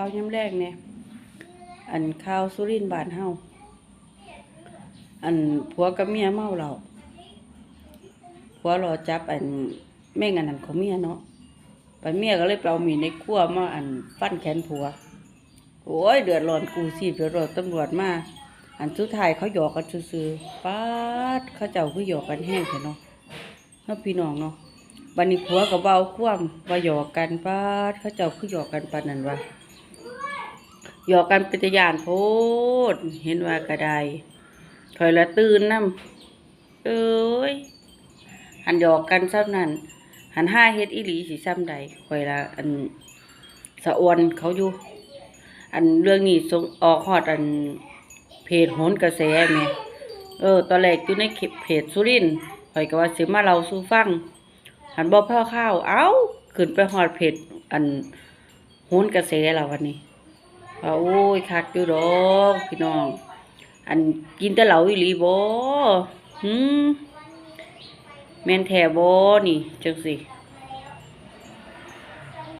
ข้าวย้ำแรกเนี่ยอันข้าวสุรินบานเฮาอันผัวกับเมียเมาเหล้าผัวรอจับอันแม่งอันนั้นของเมียเนาะไปเมียก็เลยไปเอามีในครัวมาอันฟันแขนผัว โอ้ยเดือดร้อนกูสิเดือดร้อนตำรวจมาอันสุดท้ายเขาหยอกกันซื่อๆป๊าดเขาเจ้าคือหยอกกันแห้งแท้เนาะเนาะพี่น้องเนาะบัดนี้ผัวกับเบาคว่ำว่าหยอกกันป๊าดเขาเจ้าคือหยอกกันปานนั้นวะ หยอกกันเป็นตะยานโพด เห็นว่ากระไดถอยละตื่นน้ำเอ้ยหันหยอกกันซ้ำนั้นหันห้าเฮ็ดอีหลีสิซ้ำใดข่อยละอันสะอวนเขาอยู่ อันเรื่องนี้ส่งออกฮอดอันเพจโหนกระแสแหม่เออ ตอนแรกอยู่ในคลิปเพจสุรินทร์ข่อยก็ว่าสิมาเล่าสู่ฟัง หันบ่พ่อข้าว เอ้า ขึ้นไปฮอดเพจอันโหนกระแสแล้ววันนี้ ว่าโอ้ยคักอยู่ดอกพี่น้อง อันกินแต่เหล้าอีหลีบ่หืมแม่นแท้บ่นี่จังสิ